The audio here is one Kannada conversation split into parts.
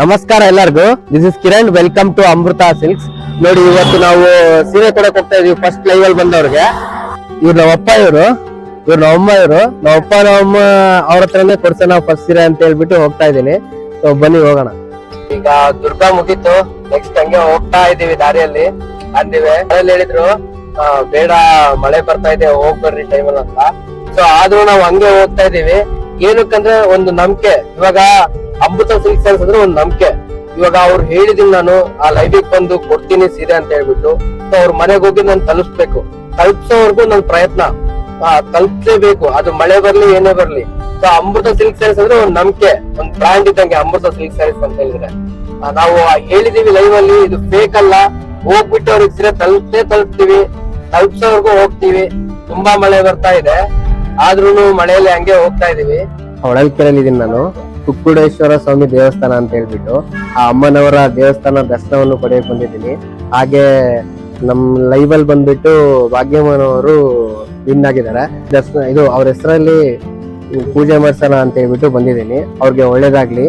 ನಮಸ್ಕಾರ ಎಲ್ಲರಿಗೂ. This is Kiran welcome to Amrutha silks ನೋಡಿ, ಇವತ್ತು ನಾವು ಸೀರೆ ಕೊಡಕ್ ಹೋಗ್ತಾ ಇದೀವಿ ಫಸ್ಟ್ ಲೈವ್ ಅಲ್ಲಿ ಬಂದವ್ರಿಗೆ. ಇವ್ರು ನಮ್ಮಪ್ಪ ಇವರು. ಇವ್ರು ನಮ್ಮಮ್ಮ ಇವರು. ನಮ್ಮಪ್ಪ ನಮ್ಮಮ್ಮ ಅವ್ರ ಹತ್ರನೇ ಕೊಡ್ಸೋಣ ಫಸ್ಟ್ ಸೀರೆ ಅಂತ ಹೇಳ್ಬಿಟ್ಟು ಹೋಗ್ತಾ ಇದೀನಿ ಸೊ ಬನ್ನಿ, ಹೋಗೋಣ. ಈಗ ದುರ್ಗಾ ಮುಗೀತು. ನೆಕ್ಸ್ಟ್ ಹಂಗೆ ಹೋಗ್ತಾ ಇದೀವಿ ದಾರಿಯಲ್ಲಿ. ಅಂದಿವೆ ಮನೇಲಿ ಹೇಳಿದ್ರು ಬೇಡ, ಮಳೆ ಬರ್ತಾ ಇದೆ ಹೋಗ್ಬರ್ರಿ ಟೈಮಲ್ಲಿ ಅಂತ. ಸೊ ಆದ್ರೂ ನಾವು ಹಂಗೆ ಹೋಗ್ತಾ ಇದೀವಿ. ಏನಕ್ಕಂದ್ರೆ ಒಂದು ನಂಬಿಕೆ. ಇವಾಗ ಅಮೃತ ಸಿಲ್ಕ್ ಸ್ಯಾರೀಸ್ ಅಂದ್ರೆ ಒಂದು ನಂಬಿಕೆ. ಇವಾಗ ಅವ್ರು ಹೇಳಿದೀನಿ ನಾನು, ಆ ಲೈವಿಗೆ ಬಂದು ಕೊಡ್ತೀನಿ ಸೀರೆ ಅಂತ ಹೇಳ್ಬಿಟ್ಟು ಅವ್ರ ಮನೆಗೆ ಹೋಗಿ ನಾನು ತಲುಪಿಸ್ಬೇಕು. ತಲುಪಿಸೋವರೆಗೂ ನನ್ನ ಪ್ರಯತ್ನ. ತಲುಪಿಸಲೇಬೇಕು. ಅದು ಮಳೆ ಬರ್ಲಿ, ಏನೇ ಬರ್ಲಿ. ಸೊ ಅಮೃತ ಸಿಲ್ಕ್ ಸ್ಯಾರೀಸ್ ಅಂದ್ರೆ ಒಂದು ನಂಬಿಕೆ. ಒಂದು ಬ್ರ್ಯಾಂಡ್ ಇದ್ದಂಗೆ ಅಮೃತ ಸಿಲ್ಕ್ ಸ್ಯಾರೀಸ್ ಅಂತ ಹೇಳಿದ್ರೆ. ನಾವು ಹೇಳಿದೀವಿ ಲೈವ್ ಅಲ್ಲಿ, ಇದು ಫೇಕ್ ಅಲ್ಲ. ಹೋಗ್ಬಿಟ್ಟು ಅವ್ರಿಗೆ ಸೀರೆ ತಲುಪ್ತೇ ತಲುಪ್ತೀವಿ. ತಲುಪಿಸೋವರೆಗೂ ಹೋಗ್ತೀವಿ. ತುಂಬಾ ಮಳೆ ಬರ್ತಾ ಇದೆ. ಆದ್ರೂನು ಮಳೆಯಲ್ಲಿ ಹಂಗೆ ಹೋಗ್ತಾ ಇದೀವಿ. ಹೊಳಲ್ಕೆರೆಯಲ್ಲಿ ಇದೀನಿ ನಾನು. ಕುಕ್ಕುಡೇಶ್ವರ ಸ್ವಾಮಿ ದೇವಸ್ಥಾನ ಅಂತ ಹೇಳ್ಬಿಟ್ಟು ಆ ಅಮ್ಮನವರ ದೇವಸ್ಥಾನ ದರ್ಶನವನ್ನು ಪಡೆಯಕ್ ಬಂದಿದ್ದೀನಿ. ಹಾಗೆ ನಮ್ ಲೈವ್ ಅಲ್ಲಿ ಬಂದ್ಬಿಟ್ಟು ಭಾಗ್ಯಮ್ಮನವರು ವಿನ್ ಆಗಿದ್ದಾರೆ. ದರ್ಶನ, ಇದು ಅವ್ರ ಹೆಸರಲ್ಲಿ ಪೂಜೆ ಮಾಡ್ಸೋಣ ಅಂತ ಹೇಳ್ಬಿಟ್ಟು ಬಂದಿದ್ದೀನಿ. ಅವ್ರಿಗೆ ಒಳ್ಳೇದಾಗ್ಲಿ.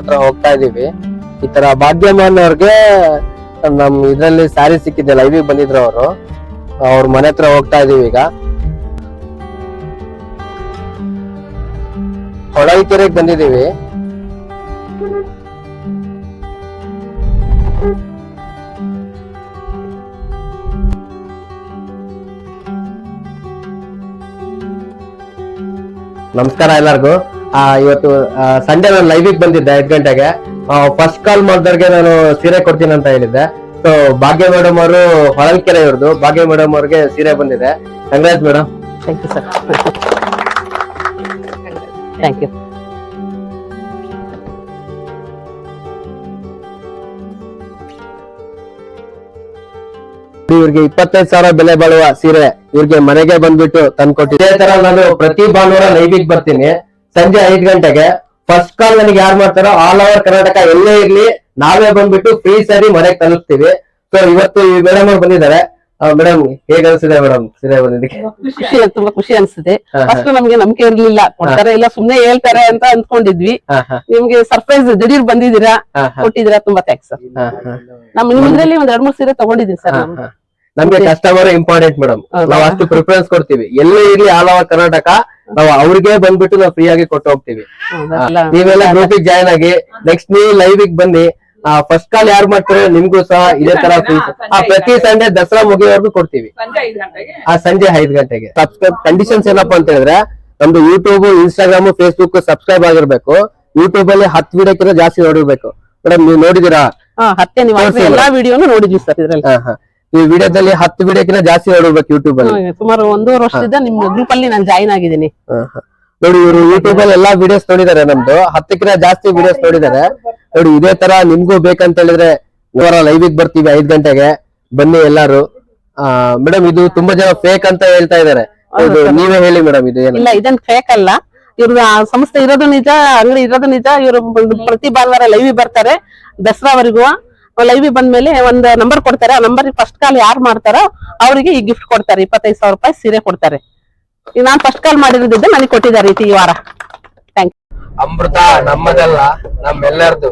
ಹತ್ರ ಹೋಗ್ತಾ ಇದೀವಿ. ಈ ತರ ಭಾಗ್ಯಮಾನ್ ಅವ್ರಿಗೆ ನಮ್ ಇದ್ರಲ್ಲಿ ಸ್ಯಾರಿ ಸಿಕ್ಕಿದೆ ಲೈವಿಗೆ ಬಂದಿದ್ರು ಅವರು. ಅವ್ರ ಮನೆ ಹತ್ರ ಹೋಗ್ತಾ ಇದೀವಿ ಈಗ. ಹೊಳಲ್ಕೆರೆಗೆ ಬಂದಿದೀವಿ. ನಮಸ್ಕಾರ ಎಲ್ಲರಿಗೂ. ಇವತ್ತು ಸಂಡೇ ನಾನು ಲೈವಿಗೆ ಬಂದಿದ್ದೆ ಐದ್ ಗಂಟೆಗೆ. ಫಸ್ಟ್ ಕಾಲ್ ಮಾಡಿದವ್ರಿಗೆ ನಾನು ಸೀರೆ ಕೊಡ್ತೀನಿ ಅಂತ ಹೇಳಿದ್ದೆ. ಸೊ ಭಾಗ್ಯ ಮೇಡಮ್ ಅವರು ಹೊಳಲ್ಕೆರೆ ಇವ್ರದ್ದು ಭಾಗ್ಯ ಮೇಡಮ್ ಅವ್ರಿಗೆ ಸೀರೆ ಬಂದಿದೆ. Congrats madam thank you sir thank you ಇವ್ರಿಗೆ ಇಪ್ಪತ್ತೈದು ಸಾವಿರ ಬೆಲೆ ಬಾಳುವ ಸೀರೆ ಇವ್ರಿಗೆ ಮನೆಗೆ ಬಂದ್ಬಿಟ್ಟು ತಂದ್ಕೊಟ್ಟಿದ್ದೆ. ಇದೇ ತರ ನಾನು ಪ್ರತಿ ಭಾನುವಾರ ಲೈವಿಗೆ ಬರ್ತೀನಿ. ಸಂಜೆ ಐದ್ ಗಂಟೆಗೆ. ಫಸ್ಟ್ ಕಾಲ್ ನನಗೆ ಯಾರು ಮಾಡ್ತಾರೋ ಆಲ್ ಓವರ್ ಕರ್ನಾಟಕ ಎಲ್ಲೇ ಇರ್ಲಿ ನಾವೇ ಬಂದ್ಬಿಟ್ಟು ಫ್ರೀ ಸರಿ ಮನೆಗೆ ತಲುಪ್ತೀವಿ ಸೊ ಇವತ್ತು ಈ ಮೇಡಮ್ ಅವ್ರು ಬಂದಿದ್ದಾರೆ. ಮೇಡಮ್ ಹೇಗ ಅನ್ಸಿದೆ ಮೇಡಮ್ ಸೀರೆ ಬಂದಿದ್ದಕ್ಕೆ? ಖುಷಿ ತುಂಬಾ ಖುಷಿ ಅನ್ಸುತ್ತೆ ಅಷ್ಟು. ಫಸ್ಟ್ ನಮ್ಗೆ ನಂಬಿಕೆ ಇರ್ಲಿಲ್ಲ. ಕೊಡ್ತಾರೆ ಇಲ್ಲ ಸುಮ್ನೆ ಹೇಳ್ತಾರೆ ಅಂತ ಹಾ, ನಿಮ್ಗೆ ಸರ್ಪ್ರೈಸ್ ದಿಢೀರ್ ಬಂದಿದ್ದೀರಾ? ಕೊಟ್ಟಿದ್ದೀರಾ? ತುಂಬಾ ಥ್ಯಾಂಕ್ಸ್ ಸರ್. ನಮ್ ನಿಮ್ದ್ರಲ್ಲಿ ಒಂದ್ ಎರಡ್ ಮೂರ್ ಸೀರೆ ತಗೊಂಡಿದ್ದೀನಿ ಸರ್. ನಮ್ಗೆ ಕಸ್ಟಮರ್ ಇಂಪಾರ್ಟೆಂಟ್ ಮೇಡಮ್? ನಾವು ಅಷ್ಟು ಪ್ರಿಫರೆನ್ಸ್ ಕೊಡ್ತೀವಿ. ಎಲ್ಲೇ ಇರ್ಲಿ ಆಲ್ ಓವರ್ ಕರ್ನಾಟಕ ನಾವು ಅವ್ರಿಗೆ ಬಂದ್ಬಿಟ್ಟು ನಾವು ಫ್ರೀ ಆಗಿ ಕೊಟ್ಟು ಹೋಗ್ತೀವಿ. ನೀವೆಲ್ಲ ಗ್ರೂಪಿಗೆ ಜಾಯ್ನ್ ಆಗಿ ನೆಕ್ಸ್ಟ್ ನೀವು ಲೈವ್ ಬನ್ನಿ. ಫಸ್ಟ್ ಕಾಲ್ ಯಾರು ಮಾಡ್ತಾರೆ ನಿಮ್ಗೂ ಸಹ ಇದೇ ತರ ಪ್ರತಿ ಸಂಡೇ ದಸರಾ ಮುಗಿಯೋವರೆಗೂ ಕೊಡ್ತೀವಿ. ಸಂಜೆ ಐದು ಗಂಟೆಗೆ. ಆ ಸಂಜೆ ಐದ್ ಗಂಟೆಗೆ. ಸಬ್ಸ್ಕ್ರೈಬ್ ಕಂಡೀಷನ್ಸ್ ಏನಪ್ಪಾ ಅಂತ ಹೇಳಿದ್ರೆ ನಮ್ದು ಯೂಟ್ಯೂಬ್ ಇನ್ಸ್ಟಾಗ್ರಾಮ್ ಫೇಸ್ಬುಕ್ ಸಬ್ಸ್ಕ್ರೈಬ್ ಆಗಿರ್ಬೇಕು. ಯೂಟ್ಯೂಬ್ ಅಲ್ಲಿ ಹತ್ತು ವಿಡಿಯೋಕ್ಕಿಂತ ಜಾಸ್ತಿ ನೋಡಿರ್ಬೇಕು. ಮೇಡಮ್ ನೀವು ನೋಡಿದೀರಾ ಹಾ ಹತ್ತೆ ನೀವು ಎಲ್ಲಾ ವಿಡಿಯೋನು ನೋಡಿದ್ವಿ ಸರ್ ಇದ್ರಲ್ಲಿ. ಹಾ, ಹಾ. ಈ ವಿಡಿಯೋದಲ್ಲಿ ಹತ್ತು ವಿಡಿಯೋಕ್ಕಿಂತ ಜಾಸ್ತಿ ನೋಡ್ಬೇಕು ಯೂಟ್ಯೂಬ್ ಅಲ್ಲಿ. ಸುಮಾರು ಒಂದೂವರೆ ವರ್ಷದಿಂದ ನಿಮ್ ಗ್ರೂಪ್ ಅಲ್ಲಿ ನಾನು ಜಾಯಿನ್ ಆಗಿದ್ದೀನಿ. ನೋಡಿ ಇವರು ಯೂಟ್ಯೂಬ್ ಅಲ್ಲಿ ಎಲ್ಲಾ ವಿಡಿಯೋಸ್ ನೋಡಿದ್ದಾರೆ ನಮ್ದು. ಹತ್ತಕ್ಕಿಂತ ಜಾಸ್ತಿ ವಿಡಿಯೋಸ್ ನೋಡಿದ್ದಾರೆ ನೋಡಿ ಇದೇ ತರ ನಿಮ್ಗೂ ಬೇಕಂತ ಹೇಳಿದ್ರೆ ಇವರ ಲೈವ್ ಬರ್ತೀವಿ ಐದ್ ಗಂಟೆಗೆ. ಬನ್ನಿ ಎಲ್ಲಾರು. ಮೇಡಮ್ ಇದು ತುಂಬಾ ಜನ ಫೇಕ್ ಅಂತ ಹೇಳ್ತಾ ಇದಾರೆ. ಇದು ನೀವೇ ಹೇಳಿ ಮೇಡಮ್ ಇದು ಏನು? ಇಲ್ಲ ಇದನ್ ಫೇಕ್ ಅಲ್ಲ. ಇವ್ರ ಸಂಸ್ಥೆ ಇರೋದು ನಿಜ ಅಂಗಡಿ ಇರೋದು ನಿಜ. ಇವರು ಪ್ರತಿ ಭಾನುವಾರ ಲೈವ್ ಬರ್ತಾರೆ. ದಸರಾವರೆಗೂ ಲೈವ್ ಬಂದ್ಮೇಲೆ ಒಂದ್ ನಂಬರ್ ಕೊಡ್ತಾರೆ. ಆ ನಂಬರ್ ಫಸ್ಟ್ ಕಾಲ್ ಯಾರು ಮಾಡ್ತಾರೋ ಅವರಿಗೆ ಈ ಗಿಫ್ಟ್ ಕೊಡ್ತಾರೆ. ಇಪ್ಪತ್ತೈದು ಸಾವಿರ ರೂಪಾಯಿ ಸೀರೆ ಕೊಡ್ತಾರೆ. ನಾನ್ ಫಸ್ಟ್ ಕಾಲ್ ಮಾಡಿರೋದಿದ್ದೆ ನನಗೆ ಕೊಟ್ಟಿದ್ದಾರೆ ಈ ವಾರ. ಥ್ಯಾಂಕ್ ಅಮೃತ ನಮ್ಮದಲ್ಲ, ನಮ್ಮೆಲ್ಲರದು.